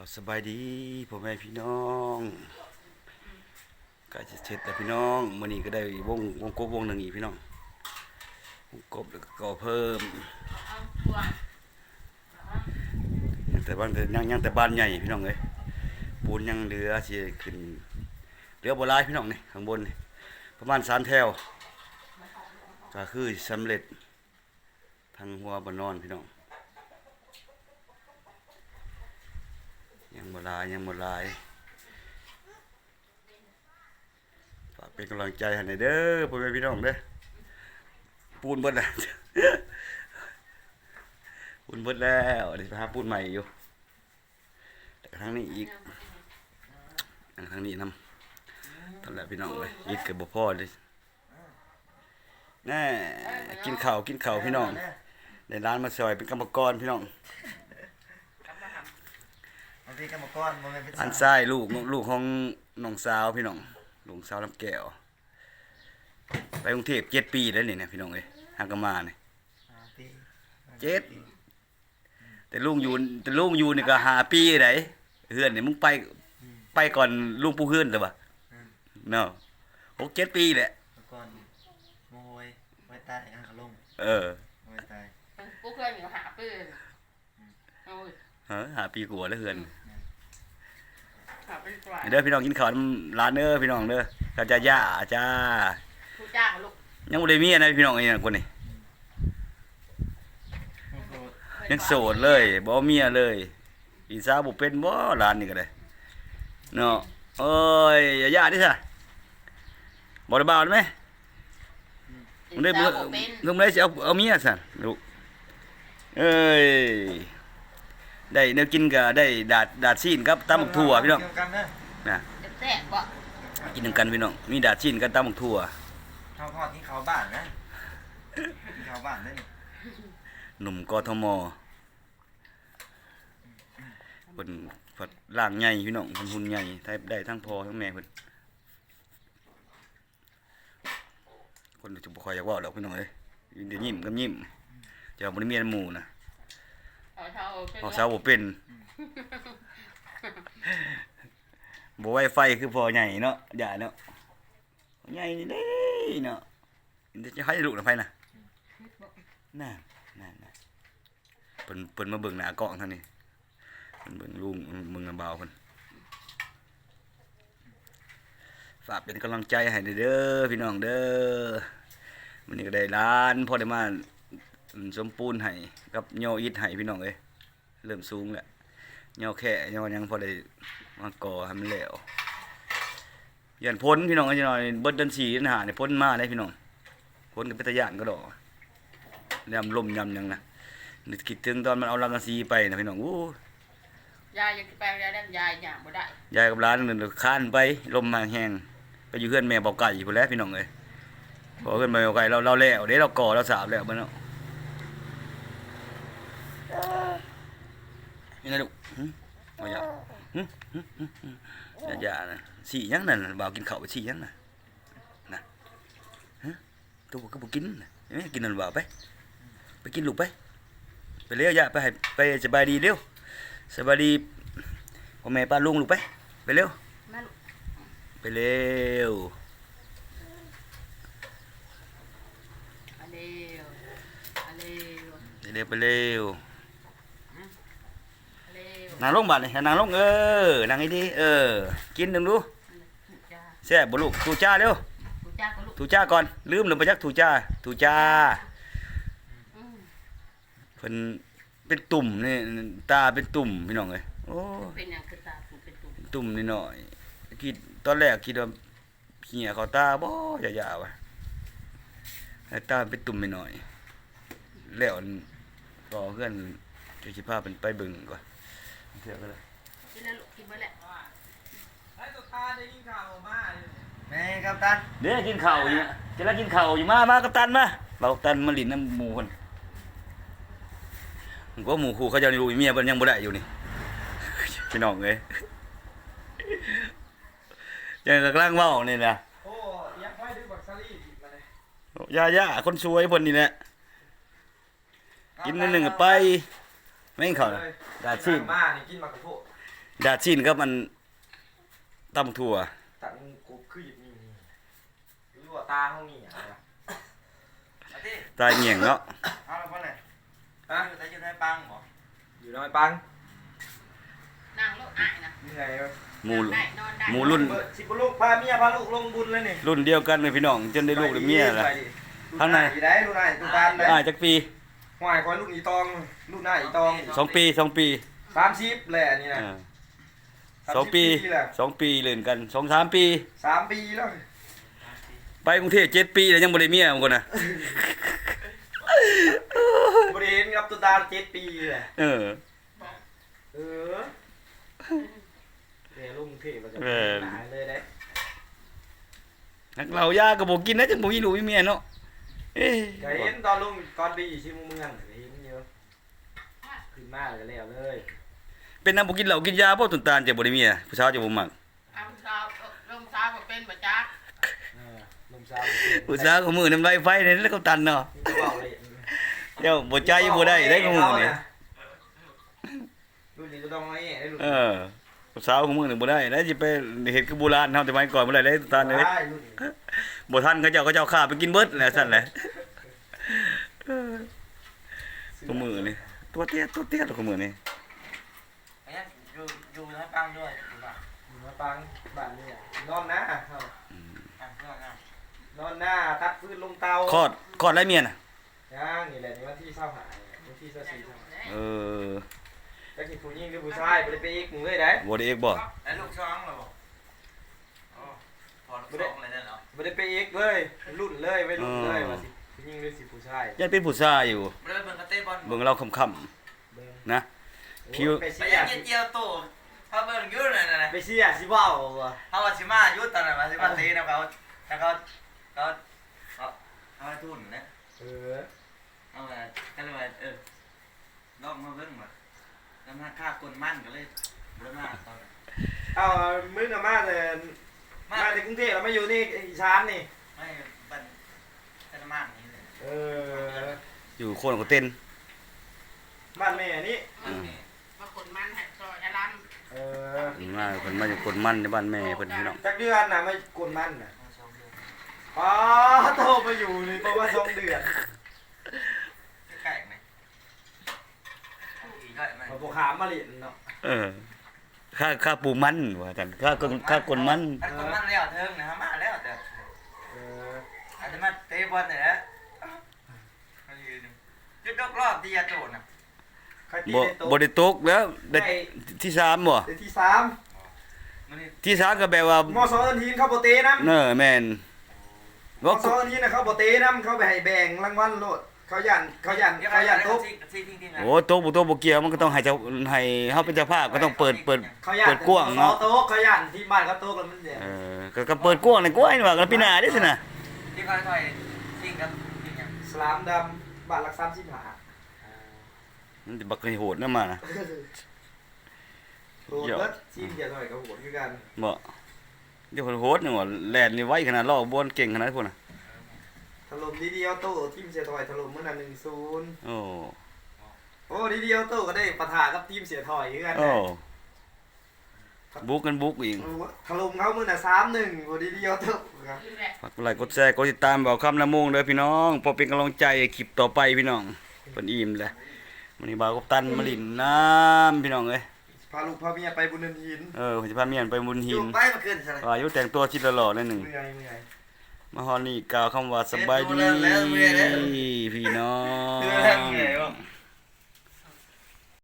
ก็สบายดีพ่อแม่พี่น้องก็จะเสร็จแล้วพี่น้องมื้อนี้ก็ได้วงวงกบวงหนึ่งอีกพี่น้องวงกบแล้วก็เพิ่มยังแต่บ้านแต่ยังยังแต่บ้านใหญ่พี่น้องเอ้ยปูนยังเหลือสิขึ้นเหลือโบ่หลายพี่น้องนี่ข้างบนนี่ประมาณ3แถวก็คือสำเร็จทางหัวบ่นอนพี่น้อง ยังบ่หลายยังบ่หลายฝากเป็นกำลังใจให้หน่อยเด้อพ่อแม่พี่น้องเด้อปูนเบิดแล้วปูนเบิดแล้วเดี๋ยวไปหาปูนใหม่อยู่แต่ครั้งนี้อีกอันครั้งนี้นำทำแหลพี่น้องเลยอีกเกือบบ่พอเลยแน่กินข้าวกินข้าวพี่น้องในร้านมาซอยเป็นกรรมกรพี่น้อง บางทีกรรมกรมันเป็นอันซ้ายลูกลูกของน้องสาวพี่น้องลูกสาวลำแก้วไปกรุงเทพเจ็ดปีแล้วนี่นะพี่น้องเอ้ยหากนมาเนี่ยปีเจ็ดแต่ลุงอยู่แต่ลุงอยู่นี่ก็หาปีไหนเฮือนนี่มึงไปไปก่อนลุงปู่เฮือนแต่ว่าเนาะหกเจ็ดปีแหละกรรมกรโมยไว้ใต้อ่างขลงเออไว้ใต้ปุ๊กเพื่อนอยู่หาปืนโอ้ยเออหาปีกว่าแล้วเฮือนหาปืนกว่า เด้อพี่น้องกินข้าวนำร้านเด้อพี่น้องเด้อข้าวจ้าย่าจ้าผู้จ้างลูกยังบ่ได้มีนะพี่น้องไอ้นั่นคนนี้ยังโสดเลยบ่เมียเลยอีสาวบ่เป็นบ่หลานนี่ก็ได้เนาะเอ้ยอย่าย่าดิซะบ่ได้บ่าวได้ไหมมึงได้เจ้าบ่บ่เป็นมึงได้สิเอาเอาเมียซั่นลูกเอ้ย ได้แนวกินก็ได้ดาดดาดซีนกับตำบักถั่วพี่น้องเกี่ยวกันนะนะจะแตกบ่กินนำกันพี่น้องมีดาดซีนกับตำบักถั่วข้าวทอดที่เขาบ้านนะที่เขาบ้านนั่นหนุ่มกทมเพิ่นเพิ่นร่างใหญ่พี่น้องเพิ่นหุ่นใหญ่ได้ได้ทั้งพ่อทั้งแม่เพิ่นคนจะบ่ค่อยอยากเว่าดอกพี่น้องเอ้ยเดี๋ยวยิ้มกับยิ้มเจ้าบ่ได้มีอันหมู่นะ เอาเท่าเป็นพอสาวบ่เป็นบ่ไว้ไฟคือพ่อใหญ่เนาะอย่าเนาะใหญ่นี่เด้เนาะเดี๋ยวจะให้ลูกนะไผน่ะน่ะน่ะน่ะเพิ่นเพิ่นมาเบิ่งหน้ากล้องเท่านี้เพิ่นเบิ่งลุงมึงกับบ่าวเพิ่นฝากเป็นกำลังใจให้เด้อพี่น้องเด้อมันนี้ก็ได้ร้านพอได้มา สมปูนให้กับโยออิดให้พี่น้องเอ้ยเริ่มสูงแล้วโยอแค่โยอยังพอได้มาก่อให้มันแล้วยันพ้นพี่น้องเอ้ยหน่อยเบิดเดือน4เดือน5นี่พ้นมาได้พี่น้องพ้นกับเป็นตะยานก็ดอกยามลมยามหยังนะนึกคิดถึงตอนมันเอาลำนาซีไปนะพี่น้องอู้ยายยังแปลงยายได้ยายหยามบ่ได้ยายกับร้านนึงค้านไปลมมาแห้งไปอยู่เพื่อนแม่บอกไก่พุ่นแหล้วพี่น้องเอ้ยพอเพื่อนแม่บอกไก่เราเราแล้วเด้เราก่อเราสาบแล้วมันเนาะ นี่นะลูกหึเอาอย่าหึหึหึหึอย่าอย่านะสี่ยังนั่นน่ะบ่าวกินข้าวไปสี่ยังน่ะนะฮะตัวก็บ่กินน่ะเห็นไหมกินนั่นบ่าวไป ไปกินลูกไป ไปเร็วอย่าไปให้ไปสบายดีเร็วสบายดีพ่อแม่ป้าลุงลูกไป ไปเร็วมาลูกไปเร็วมาเร็วมาเร็วไปเร็วไปเร็ว มาเร็วนั่งลงบาดนี่นั่งลงเออนั่งให้ดีเออ กินหนึ่งดูผู้จ้าแซ่บบ่ลูกถูจ้าเร็วผู้จ้าก็ลูกถูจ้าก่อน ลืมลืมไปจักถูจ้าถูจ้าอืมเพิ่นเป็นตุ่มนี่ตาเป็นตุ่มพี่น้องเอ้ยโอ้เป็นหยังคือตาผู้เป็นตุ่มตุ่มนิดหน่อยคิดตอนแรกคิดว่าเหี่ยเขาตาบ่ยาวๆอะแต่ตาเป็นตุ่มนิดหน่อยแล้วรอเพื่อนจะสิพาเพิ่นไปเบิ่งก่อน เที่ยวกันเลยกินแล้วลูกกินเบ่แหละไอ้ตัวทาได้ยินข่าวออกมาอยู่แม่ครับตันเดี๋ยวกินข้าวอยู่จะแล้วกินข้าวอยู่มามากัปตันมาเรากัปตันมาลินน้ำหมูคนผมก็หมูคู่เขาจะรู้เมียเพิ่นยังบ่ได้อยู่นี่พี่น้องเอ้ยยังกำลังเว้านี่นะโอ้ยักษ์ไว้ด้วยบักซารี่หยิบมาเลยย่าย่าคนสวยเพิ่นนี่แหละกินนิดหนึงก็ไป ไม่งเขาน่ะดาดซีนมานี่กินมากระโพดดาดชิ้นกับมันตำถั่วตังกูคืออยู่นี่หรือว่าตาห้องนี่อะไรวะเอาดิตายเหงี่ยงเนาะเอาแล้วพ่อเลยฮะอยู่แต่อยู่ในปังบ่อยู่น้อยปังนั่งลูกอ้ายนะเหนื่อยวะหมูนั่งได้นอนได้หมูรุ่นเบิดสิบลูกพาเมียพาลูกลงบุญเลยนี่รุ่นเดียวกันเลยพี่น้องจนได้ลูกได้เมียล่ะไปดิข้างในลูกได้ลูกได้ตุกตานได้อ่าจักปี หวายคอยลูกอีตองลูกหน้าอีตองสองปีสองปีสามสิบแหละนี่นะอ่าสองปีแหละสองปีเล่นกันสองสามปี สามปีแล้ว ไปกรุงเทพเจ็ดปีแล้วยังบ่ได้เมียมันก่อนนะ บริเวณกับตุกตานเจ็ดปีแหละเออเออเนี่ยลุงเทพมันจะเออหนาเลยได้ นักเรายาก็บ่กินนะจังบ่มีลูกมีเมียเนาะเอ้ย ก็เห็นตอนลุงก่อนไปอยู่ที่เมืองก็เห็นเยอะขึ้นมาก็แล้วเลย เป็นน้ำบ่กินเหล้ากินยาบ่ตุนตาลจะบ่ได้เมียผู้สาวจะบ่มักเอาเช้าลมเช้าก็เป็นประจักษ์เออลมสาวผู้สาวก็มือน้ำลายไฟนี่แล้วก็ตันเนาะนี่ก็เบาเลยเดี๋ยวบ่ใจบ่ได้ได้ก็มือนี่รุ่นนี้ก็ต้องไอ้ไอ้รุ่นเอ อผู้สาวของมึงนี่บ่ได้แล้วสิไปเฮ็ดคือโบราณเฮาแต่ไม้ก่อนบ่ได้ได้ตุนตาลเอ้ยได้รุ่นนี้บ่ทันเขาเจ้าเขาเจ้าฆ่าไปกินเบิดแหละซั่นแหละตัวมือนี่ตัวเตี้ยตัวเตี้ยตัวมือนี่ไอ้เนี่ยอยู่อยู่ในปังด้วยดูป่ะอยู่มาปังบ้านนี่อะนอนหน้าเขาอะเพื่อนอะนอนหน้าตัดฟืนลงเตาคลอดคลอดไรเมียน่ะย่างนี่แหละนี่วันที่เศร้าหายวันที่เศร้าสี่เศร้าหายเออแต่ กินผู้หญิงหรือผู้ชายบ่ได้ไปอีกมึงเลยได้บ่ได้เอกบ่ไอ้ลูกช้องเหรอบอกโอ้พอลูกช้องเลยได้เหรอบ่ได้ไปอีกเลยรุ่นเลยไปรุ่นเลยว่าสิผู้หญิงหรือสิผู้ชายยังเป็นผู้ชายอยู่ไม่ได้เบิ่งกระเตะบอลเบิ่งเราค่ำเบิ่งๆนะผิวไปไปเสียยังเจียวโตเขาเบิ่งอยู่นั่นน่ะไปเสียสิเว้าบ่เขาว่าสิมายุตตอนนั้นว่าสิมาเตะนะเขาแล้วเขาเขาเขาเขาให้ทุนนะเออเอามาก็เลยว่าเออลองมาเบิ่งมา แล้วมาค่ากลมั่นก็เลยบ่มาตอนนั้นเอามื้อน่ะมาแต่มามาจากกรุงเทพแล้วมาอยู่นี่อีสานนี่ ไม่บันธนมานี่เลยเออ อยู่โคนของเต้นบ้านแม่นี่ มันมาขนมันให้ซอยอลัมเออมาเพิ่นมาจากคนมั่นในบ้านแม่เพิ่นพี่น้องจักเดือนน่ะไม่กวนมันน่ะมาชมเดือนอ๋อโทรมาอยู่นี่ประมาณสองเดือน ใกล้ๆไหม อีกใกล้ไหมมาบ่ขามมาเล่นเนาะเออค่าค่าปูมันว่าจังค่าคนค่ากลมันถ้าคนมันแล้วเทิงนะมาแล้วแต่เอออาจจะมาเตะบอลเนี่ยนะจุดดอกรอบที่ยาโจนะใครตีบ่ได้โตบ่ได้ตกแล้วได้ที่สามบ่ได้ที่สามมันนี่ที่สามก็แปลว่ามอสอเอิ้นทีนเข้าบ่เตะนำเนอแม่นมอสอเอิ้นทีนน่ะเขาบ่เตะนำเขาไปให้แบ่งรางวัลโลด เขาย่านเขาย่านเขาย่านตกที่ที่ที่นะโอ้ตกบ่ตกบ่เกี่ยวมันก็ต้องให้เจ้าให้เฮาเป็นเจ้าภาพก็ต้องเปิดเปิดเขาย่านเปิดกว้างมอเนาะโตกเขาย่านที่บ้านเขาโตกแล้วมันเสียเออก็ก็เปิดกว้างนี่กว้างนี่ว่ากันปีหน้าเด้สินะที่คอยคอยทิ้งครับทิ้งยังสลามดำบ้านหลัก35มันสิบักให้โหดนำมานะโหดเบิดทีมเดียวหน่อยก็โหดคือกันบ่เดี๋ยวโหดนี่ว่าแล่นนี่ไวขนาดล้อบอลเก่งขนาดพุ่นน่ะ ถล่มดีเดียวโตทีมเสียถอยถล่มเมื่อนั้น1-0โอ้โอ้ดีเดียวโตก็ได้ปะทะกับทีมเสียถอยคือกันโอ้นะบุกกันบุกอีกถล่มเขามื่อน่ะสามหนึ่งโอ้ดีเดียวโตครับขึ้นแหละฝากกดไลค์กดแชร์กดติดตามเบาคำละโมงเด้อพี่น้องพอเป็นกำลังใจให้คลิปต่อไปพี่น้องเพิ่นอิ่มแล้วมื้อนี้บ่าวกับตันมาลินน้ำพี่น้องเอ้ยพาลูกพาเมียไปบุญเนินหินเออผมสิพาเมียนไปบุญอหิยู่นไปมาขึ้นใช่ไหมว่าอยู่แต่งตัวชิดหล่อๆหนิดหนึงเมื่อยเมื่อย มาฮอดนี่กล่าวคำว่าสบายดีพี่น้อง